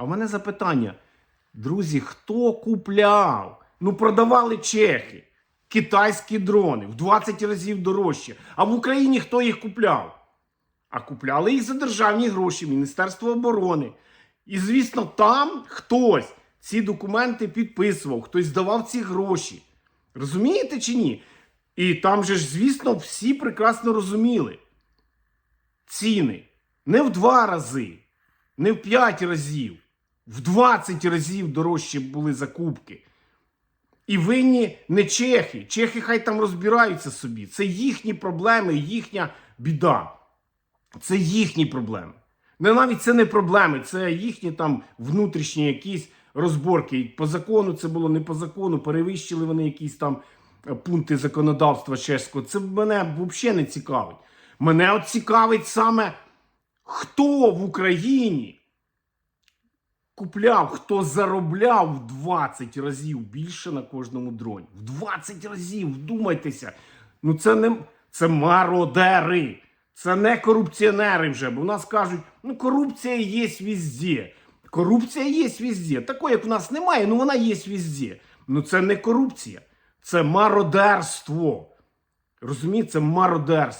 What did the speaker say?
А в мене запитання. Друзі, хто купляв? Ну, продавали чехи, китайські дрони в 20 разів дорожче. А в Україні хто їх купляв? А купляли їх за державні гроші, Міністерство оборони. І, звісно, там хтось ці документи підписував, хтось давав ці гроші. Розумієте чи ні? І там же ж, звісно, всі прекрасно розуміли ціни не в два рази, не в п'ять разів, в 20 разів дорожче були закупки. І винні не чехи. Чехи хай там розбираються собі. Це їхні проблеми, їхня біда. Це їхні проблеми. Не навіть це не проблеми, це їхні там внутрішні якісь розборки. По закону це було не по закону, перевищили вони якісь там е, пункти законодавства чеського. Це мене взагалі не цікавить. Мене от цікавить саме, хто в Україні купляв, хто заробляв в 20 разів більше на кожному дроні. В 20 разів, вдумайтеся. Ну це не це мародери. Це не корупціонери вже. Бо в нас кажуть, ну корупція є везде. Корупція є везде. Такої, як в нас немає, ну вона є везде. Ну це не корупція, це мародерство. Розумієте, це мародерство.